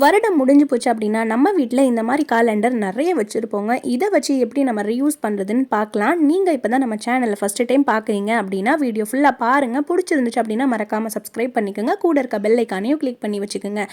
வருடம் முடிஞ்சு போச்சு அப்படின்னா நம்ம வீட்டில் இந்த மாதிரி காலண்டர் நிறைய வச்சுருப்போங்க. இதை வச்சு எப்படி நம்ம ரீயூஸ் பண்ணுறதுன்னு பார்க்கலாம். நீங்கள் இப்போ தான் நம்ம சேனலில் ஃபஸ்ட்டு டைம் பார்க்குறீங்க அப்படின்னா வீடியோ ஃபுல்லாக பாருங்கள் பிடிச்சிருந்துச்சு அப்படின்னா மறக்காமல் சப்ஸ்கிரைப் பண்ணிக்கோங்க. கூட இருக்க பெல்லைக்கானையும் கிளிக் பண்ணி வச்சுக்கோங்க.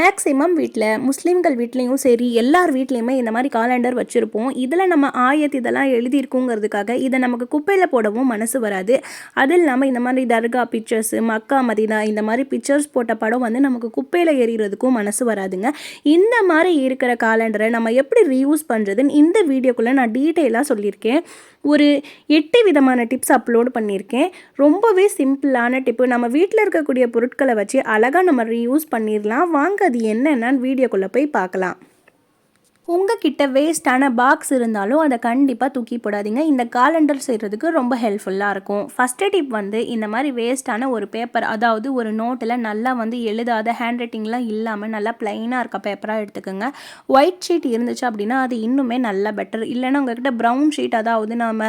மேக்ஸிமம் வீட்டில் முஸ்லீம்கள் வீட்லேயும் சரி எல்லார் வீட்லேயுமே இந்த மாதிரி காலண்டர் வச்சுருப்போம். இதில் நம்ம ஆயத் இதெல்லாம் எழுதியிருக்குங்கிறதுக்காக இதை நமக்கு குப்பையில் போடவும் மனசு வராது. அது இல்லாமல் இந்த மாதிரி தர்கா பிக்சர்ஸு மக்கா மதினா இந்த மாதிரி பிக்சர்ஸ் போட்ட படம் வந்து நமக்கு குப்பையில் எறிகிறதுக்கும் மனசு வராது. கூடாதுங்க இந்த மாதிரி இருக்கிற காலண்டரை நம்ம எப்படி ரீயூஸ் பண்ணுறதுன்னு இந்த வீடியோக்குள்ளே நான் டீட்டெயிலாக சொல்லியிருக்கேன். ஒரு எட்டு விதமான டிப்ஸ் அப்லோட் பண்ணியிருக்கேன். ரொம்பவே சிம்பிளான டிப்பு நம்ம வீட்டில் இருக்கக்கூடிய பொருட்களை வச்சு அழகாக நம்ம ரீயூஸ் பண்ணிடலாம் வாங்க அது என்னென்னு வீடியோக்குள்ளே போய் பார்க்கலாம். உங்ககிட்ட வேஸ்ட்டான பாக்ஸ் இருந்தாலும் அதை கண்டிப்பாக தூக்கி போடாதீங்க. இந்த காலண்டர் செய்கிறதுக்கு ரொம்ப ஹெல்ப்ஃபுல்லாக இருக்கும். ஃபஸ்ட்டு டிப் வந்து இந்த மாதிரி வேஸ்ட்டான ஒரு பேப்பர் அதாவது ஒரு நோட்டில் நல்லா வந்து எழுதாத ஹேண்ட் ரைட்டிங்லாம் இல்லாமல் நல்லா ப்ளைனாக இருக்க பேப்பராக எடுத்துக்கோங்க. ஒயிட் ஷீட் இருந்துச்சு அப்படின்னா அது இன்னுமே நல்லா பெட்டர் இல்லைன்னா உங்ககிட்ட ப்ரௌன் ஷீட் அதாவது நம்ம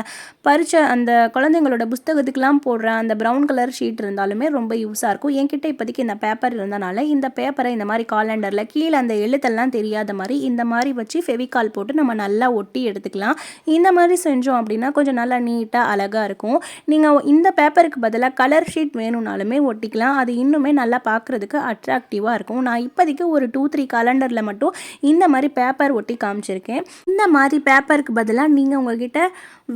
பறிச்ச அந்த குழந்தைங்களோட புஸ்தகத்துக்கெலாம் போடுற அந்த ப்ரௌன் கலர் ஷீட் இருந்தாலுமே ரொம்ப யூஸாக இருக்கும். என்கிட்ட இப்போதைக்கு இந்த பேப்பர் இருந்தனால இந்த பேப்பரை இந்த மாதிரி காலண்டரில் கீழே அந்த எழுத்தெல்லாம் தெரியாத மாதிரி இந்த மாதிரி வச்சு ஃபெவிகால் போட்டு நம்ம நல்லா ஒட்டி எடுத்துக்கலாம். இந்த மாதிரி செஞ்சோம் அப்படின்னா கொஞ்சம் நல்லா நீட்டாக அழகாக இருக்கும். நீங்கள் இந்த பேப்பருக்கு பதிலாக கலர் ஷீட் வேணும்னாலுமே ஒட்டிக்கலாம். அது இன்னுமே நல்லா பார்க்குறதுக்கு அட்ராக்டிவாக இருக்கும். நான் இப்போதைக்கு ஒரு டூ த்ரீ கலண்டரில் மட்டும் இந்த மாதிரி பேப்பர் ஒட்டி காமிச்சிருக்கேன். இந்த மாதிரி பேப்பருக்கு பதிலாக நீங்கள் உங்ககிட்ட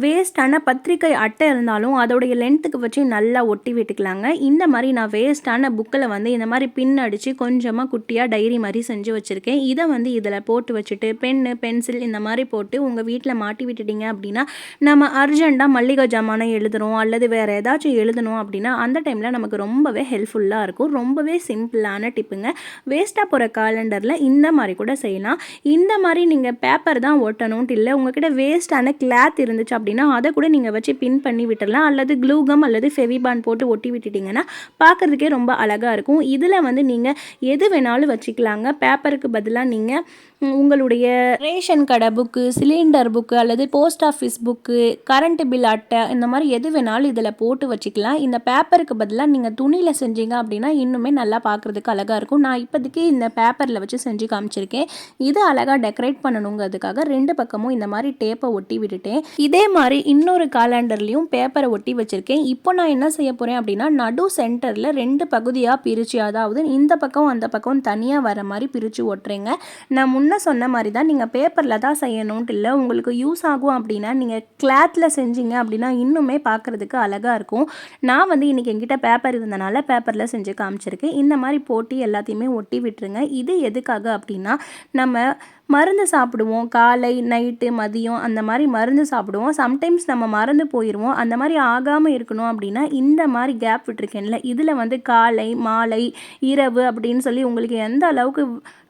வேஸ்ட்டான பத்திரிக்கை அட்டை இருந்தாலும் அதோடைய லென்த்துக்கு வச்சு நல்லா ஒட்டி விட்டுக்கலாங்க. இந்த மாதிரி நான் வேஸ்ட்டான புக்கில் வந்து இந்த மாதிரி பின் அடித்து கொஞ்சமாக குட்டியாக டைரி மாதிரி செஞ்சு வச்சுருக்கேன். இதை வந்து இதில் போட்டு வச்சுட்டு பென்னு பென்சில் இந்த மாதிரி போட்டு உங்கள் வீட்டில் மாட்டி விட்டுட்டீங்க அப்படின்னா நம்ம அர்ஜெண்ட்டாக மல்லிகை ஜாமானை எழுதுகிறோம் அல்லது வேறு ஏதாச்சும் எழுதணும் அப்படின்னா அந்த டைமில் நமக்கு ரொம்பவே ஹெல்ப்ஃபுல்லாக இருக்கும். ரொம்பவே சிம்பிளான டிப்புங்க வேஸ்ட்டாக போகிற காலண்டரில் இந்த மாதிரி கூட செய்யலாம். இந்த மாதிரி நீங்கள் பேப்பர் தான் ஒட்டணும். இல்லை உங்ககிட்ட வேஸ்ட்டான கிளாத் இருந்துச்சு அப்படின்னா அதை கூட நீங்கள் வச்சு பின் பண்ணி விட்டுடலாம் அல்லது க்ளூகம் அல்லது ஃபெவிபான் போட்டு ஒட்டி விட்டுட்டிங்கன்னா பார்க்குறதுக்கே ரொம்ப அழகாக இருக்கும். இதில் வந்து நீங்கள் எது வேணாலும் வச்சுக்கலாங்க. பேப்பருக்கு பதிலாக நீங்கள் உங்களுடைய ரேஷன் கடை புக்கு சிலிண்டர் புக்கு அல்லது post office book current bill அட்டை இந்த மாதிரி எது வேணாலும் இதில் போட்டு வச்சுக்கலாம். இந்த பேப்பருக்கு பதிலாக நீங்கள் துணியில் செஞ்சீங்க அப்படின்னா இன்னுமே நல்லா பார்க்குறதுக்கு அழகாக இருக்கும். நான் இப்போதைக்கு இந்த பேப்பரில் வச்சு செஞ்சு காமிச்சிருக்கேன். இது அழகாக டெக்கரேட் பண்ணணுங்கிறதுக்காக ரெண்டு பக்கமும் இந்த மாதிரி டேப்பை ஒட்டி விட்டுட்டேன். இதே மாதிரி இன்னொரு காலண்டர்லேயும் பேப்பரை ஒட்டி வச்சுருக்கேன். இப்போ நான் என்ன செய்ய போகிறேன் அப்படின்னா நடு சென்டரில் ரெண்டு பகுதியாக பிரித்து அதாவது இந்த பக்கம் அந்த பக்கம் தனியாக வர மாதிரி பிரித்து ஒட்டுறேங்க. நான் முன்ன சொன்ன மாதிரி தான் நீங்கள் பேப்பரில் தான் செய்யணுன்ட்டு இல்லை உங்களுக்கு யூஸ் ஆகும் அப்படின்னா நீங்கள் கிளாத்தில் செஞ்சீங்க அப்படின்னா இன்னுமே பார்க்குறதுக்கு அழகாக இருக்கும். நான் வந்து இன்றைக்கி என்கிட்ட பேப்பர் இருந்தனால பேப்பரில் செஞ்சு காமிச்சிருக்கேன். இந்த மாதிரி போட்டி எல்லாத்தையுமே ஒட்டி விட்டுருங்க. இது எதுக்காக அப்படின்னா நம்ம மருந்து சாப்பிடுவோம். காலை நைட்டு மதியம் அந்த மாதிரி மருந்து சாப்பிடுவோம். சம்டைம்ஸ் நம்ம மறந்து போயிடுவோம் அந்த மாதிரி ஆகாமல் இருக்கணும் அப்படின்னா இந்த மாதிரி கேப் விட்டுருக்கேன்ல. இதில் வந்து காலை மாலை இரவு அப்படின்னு சொல்லி உங்களுக்கு எந்த அளவுக்கு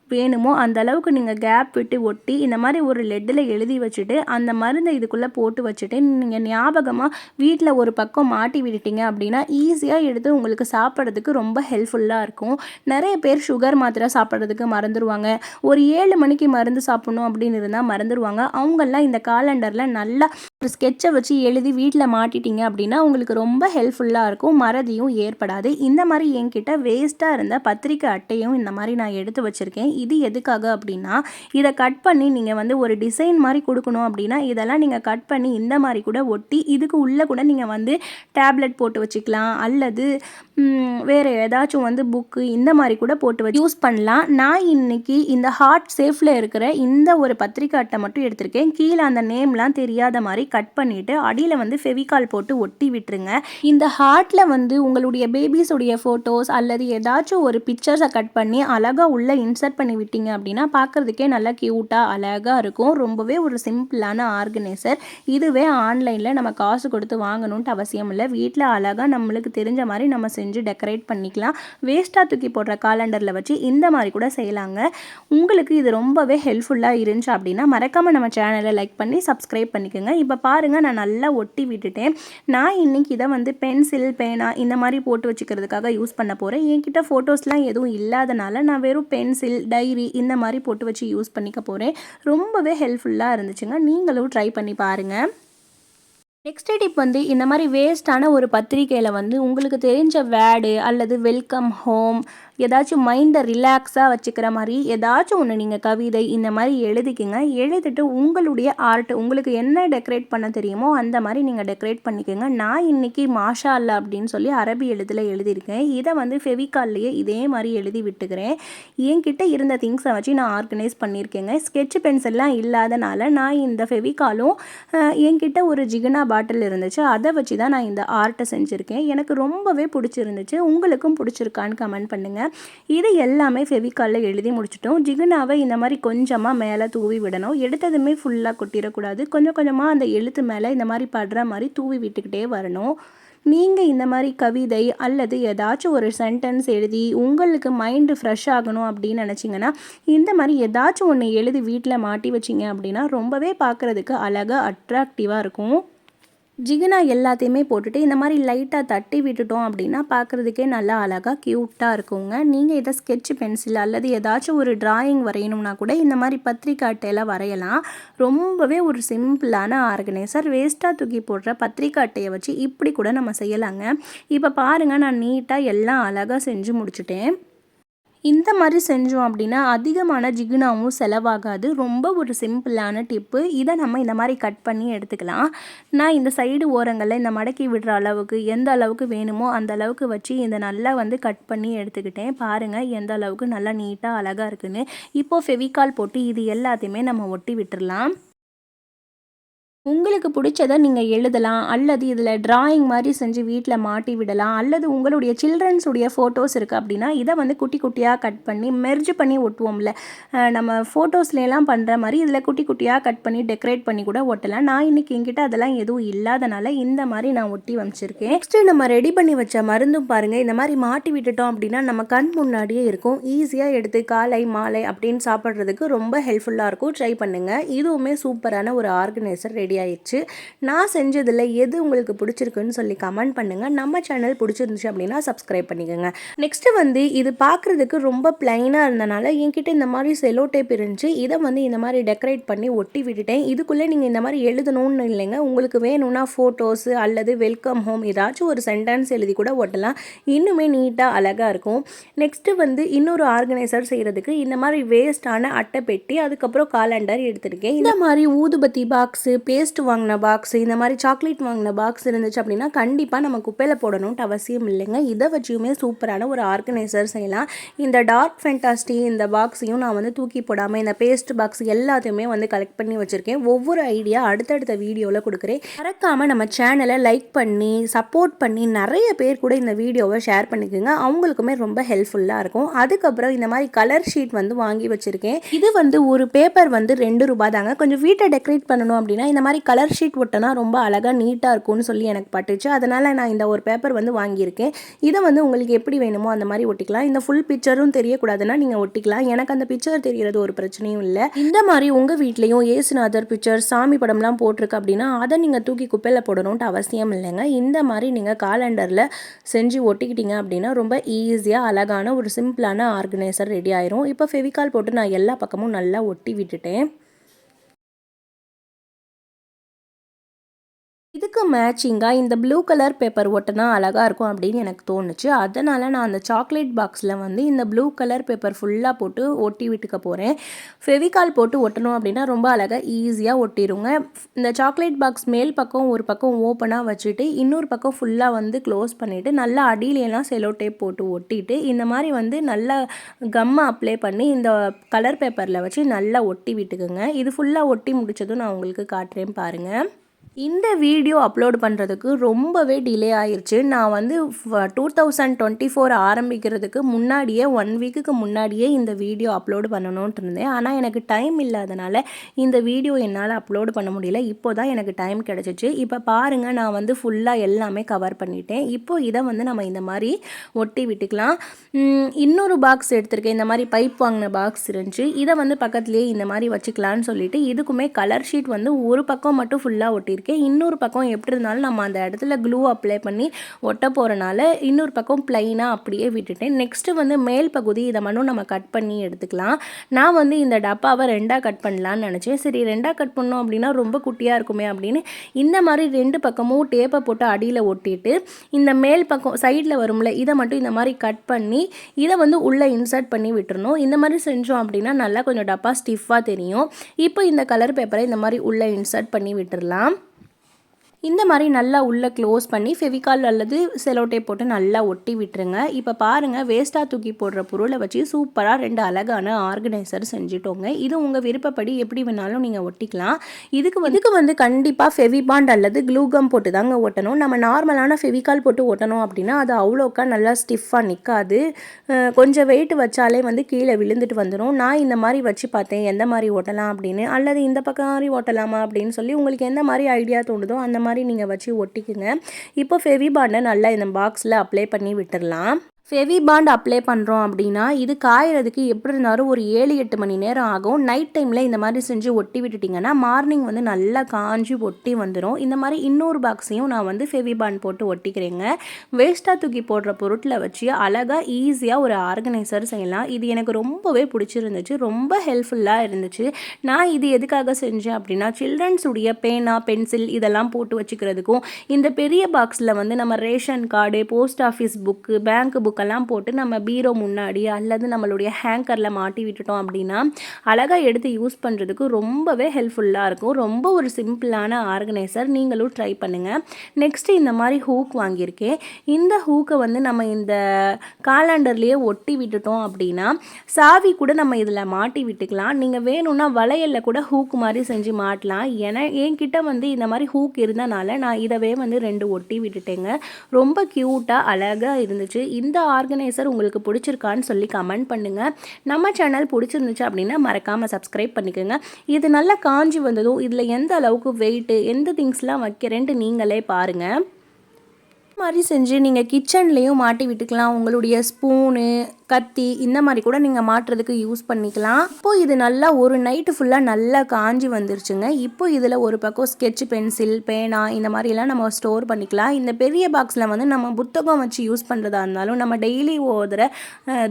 வேணுமோ அந்த அளவுக்கு நீங்கள் கேப் விட்டு ஒட்டி இந்த மாதிரி ஒரு லெட்டில் எழுதி வச்சுட்டு அந்த மருந்தை இதுக்குள்ளே போட்டு வச்சுட்டு நீங்கள் ஞாபகமாக வீட்டில் ஒரு பக்கம் மாட்டி விட்டுட்டீங்க அப்படின்னா ஈஸியாக எடுத்து உங்களுக்கு சாப்பிட்றதுக்கு ரொம்ப ஹெல்ப்ஃபுல்லாக இருக்கும். நிறைய பேர் சுகர் மாத்திரை சாப்பிட்றதுக்கு மறந்துடுவாங்க ஒரு ஏழு மணிக்கு மருந்து சாப்பிட்ணும் அப்படின்னு இருந்தால் மறந்துடுவாங்க அவங்கெல்லாம் இந்த காலண்டரில் நல்லா ஒரு ஸ்கெட்சை வச்சு எழுதி வீட்டில் மாட்டிட்டீங்க அப்படின்னா உங்களுக்கு ரொம்ப ஹெல்ப்ஃபுல்லாக இருக்கும். மறதியும் ஏற்படாது. இந்த மாதிரி என்கிட்ட வேஸ்ட்டாக இருந்த பத்திரிக்கை அட்டையும் இந்த மாதிரி நான் எடுத்து வச்சுருக்கேன். இது எதுக்காக அப்படின்னா இதை கட் பண்ணி நீங்கள் வந்து ஒரு டிசைன் மாதிரி கொடுக்கணும் அப்படின்னா இதெல்லாம் நீங்கள் கட் பண்ணி இந்த மாதிரி கூட ஒட்டி இதுக்கு உள்ளே கூட நீங்கள் வந்து டேப்லெட் போட்டு வச்சுக்கலாம். அல்லது வேறு ஏதாச்சும் வந்து புக்கு இந்த மாதிரி கூட போட்டு வச்சு யூஸ் பண்ணலாம். நான் இன்றைக்கி இந்த ஹார்ட் சேஃபில் இருக்கிற இந்த ஒரு பத்திரிக்கை அட்டை மட்டும் எடுத்திருக்கேன். கீழே அந்த நேம்லாம் தெரியாத மாதிரி கட் பண்ணிவிட்டு அடியில் வந்து ஃபெவிகால் போட்டு ஒட்டி விட்டுருங்க. இந்த ஹார்ட்டில் வந்து உங்களுடைய பேபிஸுடைய ஃபோட்டோஸ் அல்லது ஏதாச்சும் ஒரு பிக்சர்ஸை கட் பண்ணி அழகாக உள்ளே இன்சர்ட் பண்ணி விட்டீங்க அப்படின்னா பார்க்குறதுக்கே நல்லா க்யூட்டாக அழகாக இருக்கும். ரொம்பவே ஒரு சிம்பிளான ஆர்கனைசர் இதுவே ஆன்லைனில் நம்ம காசு கொடுத்து வாங்கணுன்ட்டு அவசியம் இல்லை. வீட்டில் அழகாக நம்மளுக்கு தெரிஞ்ச மாதிரி நம்ம செஞ்சு டெக்கரேட் பண்ணிக்கலாம். வேஸ்ட்டாக தூக்கி போடுற காலண்டரில் வச்சு இந்த மாதிரி கூட செய்யலாங்க. உங்களுக்கு இது ரொம்பவே ஹெல்ப்ஃபுல்லாக இருந்துச்சு அப்படின்னா மறக்காமல் நம்ம சேனலை லைக் பண்ணி சப்ஸ்கிரைப் பண்ணிக்கோங்க. இப்போ பாருங்கள் நான் நல்லா ஒட்டி விட்டுட்டேன். நான் இன்றைக்கி இதை வந்து பென்சில் பேனா இந்த மாதிரி போட்டு வச்சுக்கிறதுக்காக யூஸ் பண்ண போகிறேன் என்கிட்ட ஃபோட்டோஸ்லாம் எதுவும் இல்லாதனால நான் வெறும் பென்சில் டைரி இந்த மாதிரி போட்டு வச்சு யூஸ் பண்ணிக்க போகிறேன் ரொம்பவே ஹெல்ப்ஃபுல்லாக இருந்துச்சுங்க. நீங்களும் ட்ரை பண்ணி பாருங்கள் நெக்ஸ்ட் டிப் வந்து இந்த மாதிரி வேஸ்ட்டான ஒரு பத்திரிக்கையில் வந்து உங்களுக்கு தெரிஞ்ச வேர்டு அல்லது வெல்கம் ஹோம் ஏதாச்சும் மைண்டை ரிலாக்ஸாக வச்சுக்கிற மாதிரி ஏதாச்சும் ஒன்று நீங்கள் கவிதை இந்த மாதிரி எழுதிக்கிங்க. எழுதிட்டு உங்களுடைய ஆர்ட் உங்களுக்கு என்ன டெக்கரேட் பண்ண தெரியுமோ அந்த மாதிரி நீங்கள் டெக்கரேட் பண்ணிக்கோங்க. நான் இன்றைக்கி மாஷா அல்லா அப்படின்னு சொல்லி அரபி எழுத்தில் எழுதியிருக்கேன். இதை வந்து ஃபெவிகால்லையே இதே மாதிரி எழுதி விட்டுக்கிறேன். என்கிட்ட இருந்த திங்ஸை வச்சு நான் ஆர்கனைஸ் பண்ணியிருக்கேங்க. ஸ்கெட்ச் பென்சில்லாம் இல்லாதனால நான் இந்த ஃபெவிகாலும் என்கிட்ட ஒரு ஜிகனா பாட்டில் இருந்துச்சு. அதை வச்சு தான் நான் இந்த ஆர்ட்டை செஞ்சுருக்கேன். எனக்கு ரொம்பவே பிடிச்சிருந்துச்சு. உங்களுக்கும் பிடிச்சிருக்கான்னு கமெண்ட் பண்ணுங்கள் இது எல்லாமே ஃபெவிகாலில் எழுதி முடிச்சிட்டோம். ஜிகுனாவை இந்த மாதிரி கொஞ்சமாக மேலே தூவி விடணும். எடுத்ததுமே ஃபுல்லாக கொட்டிடக்கூடாது. கொஞ்சம் கொஞ்சமாக அந்த எழுத்து மேலே இந்த மாதிரி படுற மாதிரி தூவி விட்டுக்கிட்டே வரணும். நீங்கள் இந்த மாதிரி கவிதை அல்லது ஏதாச்சும் ஒரு சென்டென்ஸ் எழுதி உங்களுக்கு மைண்டு ஃப்ரெஷ் ஆகணும் அப்படின்னு நினச்சிங்கன்னா இந்த மாதிரி ஏதாச்சும் ஒன்று எழுதி வீட்டில் மாட்டி வச்சிங்க அப்படின்னா ரொம்பவே பார்க்குறதுக்கு அழகாக அட்ராக்டிவாக இருக்கும். ஜிகினா எல்லாத்தையுமே போட்டுட்டு இந்த மாதிரி லைட்டாக தட்டி விட்டுட்டோம் அப்படின்னா பார்க்குறதுக்கே நல்லா அழகாக க்யூட்டாக இருக்குங்க. நீங்கள் இதை ஸ்கெட்ச் பென்சில் அல்லது ஏதாச்சும் ஒரு டிராயிங் வரையணும்னா கூட இந்த மாதிரி பத்திரிக்கை அட்டையெல்லாம் வரையலாம். ரொம்பவே ஒரு சிம்பிளான ஆர்கனைசர் வேஸ்ட்டாக தூக்கி போடுற பத்திரிக்கை அட்டையை வச்சு இப்படி கூட நம்ம செய்யலாங்க. இப்போ பாருங்கள் நான் நீட்டாக எல்லாம் அழகாக செஞ்சு முடிச்சுட்டேன். இந்த மாதிரி செஞ்சோம் அப்படின்னா அதிகமான ஜிகுனாவும் செலவாகாது. ரொம்ப ஒரு சிம்பிளான டிப்பு. இதை நம்ம இந்த மாதிரி கட் பண்ணி எடுத்துக்கலாம். நான் இந்த சைடு ஓரங்களில் இந்த மடக்கி விடுற அளவுக்கு எந்த அளவுக்கு வேணுமோ அந்த அளவுக்கு வச்சு இதை நல்லா வந்து கட் பண்ணி எடுத்துக்கிட்டேன். பாருங்கள் எந்த அளவுக்கு நல்லா நீட்டாக அழகாக இருக்குன்னு. இப்போது ஃபெவிகால் போட்டு இது எல்லாத்தையுமே நம்ம ஒட்டி விட்டுடலாம் உங்களுக்கு பிடிச்சதை நீங்கள் எழுதலாம் அல்லது இதில் ட்ராயிங் மாதிரி செஞ்சு வீட்டில் மாட்டி விடலாம் அல்லது உங்களுடைய சில்ட்ரன்ஸுடைய ஃபோட்டோஸ் இருக்குது அப்படின்னா இதை வந்து குட்டி குட்டியாக கட் பண்ணி மெர்ஜ் பண்ணி ஒட்டுவோம்ல. நம்ம ஃபோட்டோஸ்லாம் பண்ணுற மாதிரி இதில் குட்டி குட்டியாக கட் பண்ணி டெக்கரேட் பண்ணி கூட ஒட்டலாம். நான் இன்றைக்கி எங்கிட்ட அதெல்லாம் எதுவும் இல்லாதனால இந்த மாதிரி நான் ஒட்டி வச்சிருக்கேன். நெக்ஸ்ட்டு நம்ம ரெடி பண்ணி வச்ச மருந்தும் பாருங்கள் இந்த மாதிரி மாட்டி விட்டுட்டோம் அப்படின்னா நம்ம கண் முன்னாடியே இருக்கும். ஈஸியாக எடுத்து காலை மாலை அப்படின்னு சாப்பிட்றதுக்கு ரொம்ப ஹெல்ப்ஃபுல்லாக இருக்கும். ட்ரை பண்ணுங்கள் இதுவுமே சூப்பரான ஒரு ஆர்கனைசர் ரெடி ரெடி ஆயிடுச்சு நான் செஞ்சதில் எது உங்களுக்கு பிடிச்சிருக்குன்னு சொல்லி கமெண்ட் பண்ணுங்கள் நம்ம சேனல் பிடிச்சிருந்துச்சு அப்படின்னா சப்ஸ்கிரைப் பண்ணிக்கோங்க. நெக்ஸ்ட்டு வந்து இது பார்க்குறதுக்கு ரொம்ப பிளைனாக இருந்தனால என்கிட்ட இந்த மாதிரி செலோ டேப் இருந்துச்சு. இதை வந்து இந்த மாதிரி டெக்கரேட் பண்ணி ஒட்டி விட்டுட்டேன். இதுக்குள்ளே நீங்கள் இந்த மாதிரி எழுதணும்னு இல்லைங்க. உங்களுக்கு வேணும்னா ஃபோட்டோஸு அல்லது வெல்கம் ஹோம் ஏதாச்சும் ஒரு சென்டென்ஸ் எழுதி கூட ஒட்டலாம். இன்னுமே நீட்டாக அழகாக இருக்கும். நெக்ஸ்ட்டு வந்து இன்னொரு ஆர்கனைசர் செய்கிறதுக்கு இந்த மாதிரி வேஸ்டான அட்டை பெட்டி அதுக்கப்புறம் காலண்டர் எடுத்திருக்கேன். இந்த மாதிரி ஊதுபத்தி பாக்ஸு பே பேஸ்ட் வாங்கின பாக்ஸ் இந்த மாதிரி சாக்லேட் வாங்கின பாக்ஸ் இருந்துச்சு அப்படின்னா கண்டிப்பாக நம்ம குப்பையில் போடணுன்ட்டு அவசியம் இல்லைங்க. இதை வச்சுமே சூப்பரான ஒரு ஆர்கனைசர் செய்யலாம். இந்த டார்க் ஃபென்டாஸ்டி இந்த பாக்ஸையும் நான் வந்து தூக்கி போடாமல் இந்த பேஸ்ட் பாக்ஸ் எல்லாத்தையுமே வந்து கலெக்ட் பண்ணி வச்சுருக்கேன். ஒவ்வொரு ஐடியா அடுத்தடுத்த வீடியோவில் கொடுக்குறேன். மறக்காமல் நம்ம சேனலை லைக் பண்ணி சப்போர்ட் பண்ணி நிறைய பேர் கூட இந்த வீடியோவை ஷேர் பண்ணிக்கோங்க. அவங்களுக்குமே ரொம்ப ஹெல்ப்ஃபுல்லாக இருக்கும். அதுக்கப்புறம் இந்த மாதிரி கலர் ஷீட் வந்து வாங்கி வச்சுருக்கேன். இது வந்து ஒரு பேப்பர் வந்து ரெண்டு ரூபா தாங்க. கொஞ்சம் வீட்டை டெக்கரேட் பண்ணணும் அப்படின்னா இந்த மாதிரி மாதிரி கலர் ஷீட் ஒட்டினா ரொம்ப அழகாக நீட்டாக இருக்கும்னு சொல்லி எனக்கு பட்டுச்சு. அதனால் நான் இந்த ஒரு பேப்பர் வந்து வாங்கியிருக்கேன். இதை வந்து உங்களுக்கு எப்படி வேணுமோ அந்த மாதிரி ஒட்டிக்கலாம். இந்த ஃபுல் பிக்சரும் தெரியக்கூடாதுன்னா நீங்கள் ஒட்டிக்கலாம். எனக்கு அந்த பிக்சர் தெரியறது ஒரு பிரச்சனையும் இல்லை. இந்த மாதிரி உங்கள் வீட்லேயும் ஏசுநாதர் பிக்சர் சாமி படம்லாம் போட்டிருக்கு அப்படின்னா அதை நீங்கள் தூக்கி குப்பையில் போடணுன்ட்டு அவசியம் இல்லைங்க. இந்த மாதிரி நீங்கள் காலண்டரில் செஞ்சு ஒட்டிக்கிட்டீங்க அப்படின்னா ரொம்ப ஈஸியாக அழகான ஒரு சிம்பிளான ஆர்கனைசர் ரெடி ஆயிரும். இப்போ ஃபெவிகால் போட்டு நான் எல்லா பக்கமும் நல்லா ஒட்டி விட்டுட்டேன். இதுக்கு மேட்சிங்காக இந்த ப்ளூ கலர் பேப்பர் ஒட்டினா அழகாக இருக்கும் அப்படின்னு எனக்கு தோணுச்சு. அதனால் நான் அந்த சாக்லேட் பாக்ஸில் வந்து இந்த ப்ளூ கலர் பேப்பர் ஃபுல்லாக போட்டு ஒட்டி விட்டுக்க போகிறேன் ஃபெவிகால் போட்டு ஒட்டணும் அப்படின்னா ரொம்ப அழகாக ஈஸியாக ஒட்டிடுங்க இந்த சாக்லேட் பாக்ஸ் மேல் பக்கம் ஒரு பக்கம் ஓப்பனாக வச்சுட்டு இன்னொரு பக்கம் ஃபுல்லாக வந்து க்ளோஸ் பண்ணிவிட்டு நல்லா அடியிலலாம் செலோ டேப் போட்டு ஒட்டிட்டு இந்த மாதிரி வந்து நல்லா கம்மை அப்ளை பண்ணி இந்த கலர் பேப்பரில் வச்சு நல்லா ஒட்டி விட்டுக்குங்க. இது ஃபுல்லாக ஒட்டி முடித்ததும் நான் உங்களுக்கு காட்டுறேன் பாருங்கள் இந்த வீடியோ அப்லோட் பண்ணுறதுக்கு ரொம்பவே டிலே ஆயிடுச்சு நான் வந்து டூ தௌசண்ட் டுவெண்ட்டி ஃபோர் ஆரம்பிக்கிறதுக்கு முன்னாடியே ஒன் வீக்குக்கு முன்னாடியே இந்த வீடியோ அப்லோடு பண்ணணுன்ட்டு இருந்தேன். ஆனால் எனக்கு டைம் இல்லாதனால இந்த வீடியோ என்னால் அப்லோடு பண்ண முடியல. இப்போ தான் எனக்கு டைம் கிடச்சிச்சு. இப்போ பாருங்கள் நான் வந்து ஃபுல்லாக எல்லாமே கவர் பண்ணிட்டேன். இப்போ இதை வந்து நம்ம இந்த மாதிரி ஒட்டி விட்டுக்கலாம். இன்னொரு பாக்ஸ் எடுத்திருக்கேன். இந்த மாதிரி பைப் வாங்கின பாக்ஸ் இருந்துச்சு. இதை வந்து பக்கத்துலேயே இந்த மாதிரி வச்சுக்கலான்னு சொல்லிட்டு இதுக்குமே கலர் ஷீட் வந்து ஒரு பக்கம் மட்டும் ஃபுல்லாக ஒட்டியிருக்கேன். இருக்குது இன்னொரு பக்கம் எப்படி இருந்தாலும் நம்ம அந்த இடத்துல க்ளூ அப்ளை பண்ணி ஒட்ட போகிறனால இன்னொரு பக்கம் ப்ளைனாக அப்படியே விட்டுட்டேன். நெக்ஸ்ட்டு வந்து மேல் பகுதி இதை மட்டும் நம்ம கட் பண்ணி எடுத்துக்கலாம். நான் வந்து இந்த டப்பாவை ரெண்டாக கட் பண்ணலான்னு நினச்சேன். சரி ரெண்டாக கட் பண்ணோம் அப்படின்னா ரொம்ப குட்டியாக இருக்குமே அப்படின்னு இந்த மாதிரி ரெண்டு பக்கமும் டேப்பை போட்டு அடியில் ஒட்டிட்டு இந்த மேல் பக்கம் சைடில் வரும்ல இதை மட்டும் இந்த மாதிரி கட் பண்ணி இதை வந்து உள்ளே இன்சர்ட் பண்ணி விட்டுறணும். இந்த மாதிரி செஞ்சோம் அப்படின்னா நல்லா கொஞ்சம் டப்பா ஸ்டிஃபாக தெரியும். இப்போ இந்த கலர் பேப்பரை இந்த மாதிரி உள்ளே இன்சர்ட் பண்ணி விட்டுடலாம் இந்த மாதிரி நல்லா உள்ளே க்ளோஸ் பண்ணி ஃபெவிகால் அல்லது செலோட்டே போட்டு நல்லா ஒட்டி விட்டுருங்க. இப்போ பாருங்கள் வேஸ்ட்டாக தூக்கி போடுற பொருளை வச்சு சூப்பராக ரெண்டு அழகான ஆர்கனைசர் செஞ்சுட்டோங்க. இது உங்கள் விருப்பப்படி எப்படி வேணாலும் நீங்கள் ஒட்டிக்கலாம். இதுக்கு இதுக்கு வந்து கண்டிப்பாக ஃபெவிபாண்ட் அல்லது க்ளூகம் போட்டு தாங்க ஒட்டணும். நம்ம நார்மலான ஃபெவிகால் போட்டு ஒட்டணும் அப்படின்னா அது அவ்வளோக்கா நல்லா ஸ்டிஃபாக நிற்காது கொஞ்சம் வெயிட் வச்சாலே வந்து கீழே விழுந்துட்டு வந்துடும் நான் இந்த மாதிரி வச்சு பார்த்தேன் எந்த மாதிரி ஓட்டலாம் அப்படின்னு. அல்லது இந்த பக்கம் மாதிரி ஓட்டலாமா அப்படின்னு சொல்லி உங்களுக்கு எந்த மாதிரி ஐடியா தோணுதோ அந்த மாதிரி மாதிரி நீங்கள் வச்சு ஒட்டிக்குங்க. இப்போ ஃபெவிபாண்டை நல்லா இந்த பாக்ஸில் அப்ளை பண்ணி விட்டுடலாம் ஃபெவி பாண்ட் அப்ளை பண்ணுறோம் அப்படின்னா இது காயறதுக்கு எப்படி இருந்தாலும் ஒரு ஏழு எட்டு மணி நேரம் ஆகும். நைட் டைமில் இந்த மாதிரி செஞ்சு ஒட்டி விட்டுட்டிங்கன்னா மார்னிங் வந்து நல்லா காஞ்சி ஒட்டி வந்துடும் இந்த மாதிரி இன்னொரு பாக்ஸையும் நான் வந்து ஃபெவி பாண்ட் போட்டு ஒட்டிக்கிறேங்க. வேஸ்ட்டாக தூக்கி போடுற பொருட்களை வச்சு அழகாக ஈஸியாக ஒரு ஆர்கனைசர் செய்யலாம். இது எனக்கு ரொம்பவே பிடிச்சிருந்துச்சு. ரொம்ப ஹெல்ப்ஃபுல்லாக இருந்துச்சு. நான் இது எதுக்காக செஞ்சேன் அப்படின்னா சில்ட்ரன்ஸுடைய பேனா பென்சில் இதெல்லாம் போட்டு வச்சுக்கிறதுக்கும் இந்த பெரிய பாக்ஸில் வந்து நம்ம ration card post office book bank book புக்கெல்லாம் போட்டு நம்ம பீரோ முன்னாடி அல்லது நம்மளுடைய ஹேங்கரில் மாட்டி விட்டுட்டோம் அப்படின்னா அழகாக எடுத்து யூஸ் பண்ணுறதுக்கு ரொம்பவே ஹெல்ப்ஃபுல்லாக இருக்கும். ரொம்ப ஒரு சிம்பிளான ஆர்கனைசர் நீங்களும் ட்ரை பண்ணுங்கள் நெக்ஸ்ட்டு இந்த மாதிரி ஹூக் வாங்கியிருக்கேன். இந்த ஹூக்கை வந்து நம்ம இந்த காலண்டர்லேயே ஒட்டி விட்டுட்டோம் அப்படின்னா சாவி கூட நம்ம இதில் மாட்டி விட்டுக்கலாம். நீங்கள் வேணும்னா வளையலில் கூட ஹூக் மாதிரி செஞ்சு மாட்டலாம். ஏன்னா என்கிட்ட வந்து இந்த மாதிரி ஹூக் இருந்தனால நான் இதவே வந்து ரெண்டு ஒட்டி விட்டுட்டேங்க. ரொம்ப க்யூட்டாக அழகாக இருந்துச்சு. இந்த ஆர்கனைசர் உங்களுக்கு பிடிச்சிருக்கான்னு சொல்லி கமெண்ட் பண்ணுங்கள் நம்ம சேனல் பிடிச்சிருந்துச்சு அப்படின்னா மறக்காமல் சப்ஸ்கிரைப் பண்ணிக்கோங்க. இது நல்லா காஞ்சி வந்ததும் இதில் எந்த அளவுக்கு வெயிட்டு எந்த திங்ஸ்லாம் வைக்கிறேன்ட்டு நீங்களே பாருங்கள் மாதிரி செஞ்சு நீங்கள் கிச்சன்லேயும் மாட்டி விட்டுக்கலாம். உங்களுடைய ஸ்பூனு கத்தி இந்த மாதிரி கூட நீங்கள் மாட்டுறதுக்கு யூஸ் பண்ணிக்கலாம். இப்போது இது நல்லா ஒரு நைட்டு ஃபுல்லாக நல்லா காஞ்சி வந்துருச்சுங்க. இப்போ இதில் ஒரு பக்கம் ஸ்கெட்ச் பென்சில் பேனா இந்த மாதிரிலாம் நம்ம ஸ்டோர் பண்ணிக்கலாம். இந்த பெரிய பாக்ஸில் வந்து நம்ம புத்தகம் வச்சு யூஸ் பண்ணுறதா இருந்தாலும் நம்ம டெய்லி ஓதுற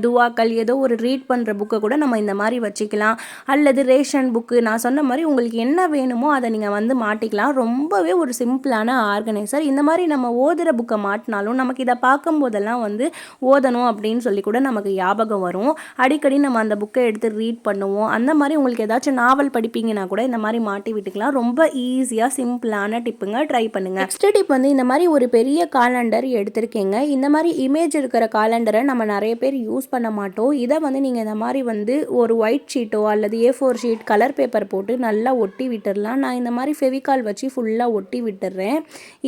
துவாக்கள் ஏதோ ஒரு ரீட் பண்ணுற புக்கை கூட நம்ம இந்த மாதிரி வச்சுக்கலாம். அல்லது ரேஷன் புக்கு நான் சொன்ன மாதிரி உங்களுக்கு என்ன வேணுமோ அதை நீங்கள் வந்து மாட்டிக்கலாம். ரொம்பவே ஒரு சிம்பிளான ஆர்கனைசர் இந்த மாதிரி நம்ம ஓதுற புக்கை மாட்டினாலும் நமக்கு இதை பார்க்கும்போதெல்லாம் வந்து ஓதணும் அப்படின்னு சொல்லி கூட நமக்கு ஞாபகம் வரும். அடிக்கடி நம்ம அந்த புக்கை எடுத்து ரீட் பண்ணுவோம். அந்த மாதிரி உங்களுக்கு ஏதாச்சும் நாவல் படிப்பீங்கன்னா கூட இந்த மாதிரி மாட்டி விட்டுக்கலாம். ரொம்ப ஈஸியாக சிம்பிளான டிப்புங்க ட்ரை பண்ணுங்க. நெக்ஸ்ட் டிப் வந்து இந்த மாதிரி ஒரு பெரிய காலண்டர் எடுத்திருக்கீங்க. இந்த மாதிரி இமேஜ் இருக்கிற காலண்டரை நம்ம நிறைய பேர் யூஸ் பண்ண மாட்டோம். இதை வந்து நீங்கள் இந்த மாதிரி வந்து ஒரு ஒயிட் ஷீட்டோ அல்லது A four sheet colour paper போட்டு நல்லா ஒட்டி விட்டுடலாம் நான் இந்த மாதிரி ஃபெவிகால் வச்சு ஃபுல்லாக ஒட்டி விட்டுடுறேன்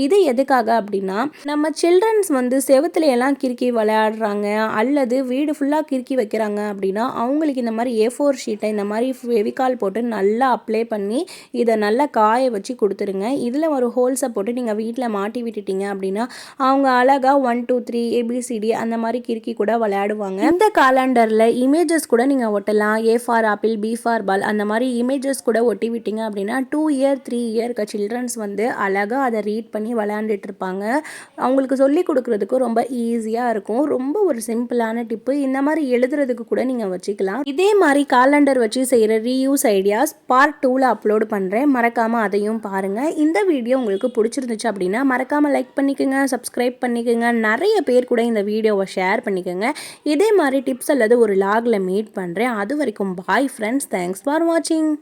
இது எதுக்காக அப்படின்னா நம்ம சில்ட்ரன்ஸ் வந்து செவத்துல எல்லாம் கிறுக்கி விளையாடுறாங்க. அல்லது வீடு ஃபுல்லாக கிறுக்கி வைக்கிறாங்க அப்படின்னா அவங்களுக்கு இந்த மாதிரி ஏ ஃபோர் ஷீட்டை இந்த மாதிரி ஃபெவிகால் போட்டு நல்லா அப்ளை பண்ணி இதை நல்லா காய வச்சு கொடுத்துருங்க. இதில் ஒரு ஹோல்ஸை போட்டு நீங்கள் வீட்டில் மாட்டி விட்டுட்டீங்க அப்படின்னா அவங்க அழகாக ஒன் டூ த்ரீ ஏபிசிடி அந்த மாதிரி கிறுக்கி கூட விளையாடுவாங்க. இந்த காலண்டரில் இமேஜஸ் கூட நீங்கள் ஒட்டலாம். A for apple B for ball அந்த மாதிரி இமேஜஸ் கூட ஒட்டி விட்டீங்க அப்படின்னா டூ இயர் த்ரீ இயர்க்கு சில்ட்ரன்ஸ் வந்து அழகாக அதை ரீட் பண்ணி விளையாண்டுட்டு இருப்பாங்க. அவங்களுக்கு சொல்லி கொடுக்குறதுக்கு ரொம்ப ஈஸியாக இருக்கும். ரொம்ப ஒரு சிம்பிளான டிப்பு இந்த மாதிரி எழுதுறதுக்கு கூட நீங்கள் வச்சுக்கலாம். இதே மாதிரி காலண்டர் வச்சு செய்கிற ரீயூஸ் ஐடியாஸ் பார்ட் டூவில் அப்லோட் பண்ணுறேன் மறக்காமல் அதையும் பாருங்கள் இந்த வீடியோ உங்களுக்கு பிடிச்சிருந்துச்சு அப்படின்னா மறக்காமல் லைக் பண்ணிக்கோங்க சப்ஸ்கிரைப் பண்ணிக்கோங்க. நிறைய பேர் கூட இந்த வீடியோவை ஷேர் பண்ணிக்கோங்க. இதே மாதிரி டிப்ஸ் அல்லது ஒரு லாகில் மீட் பண்ணுறேன் அது வரைக்கும் பாய் ஃப்ரெண்ட்ஸ் தேங்க்ஸ் ஃபார் வாட்சிங்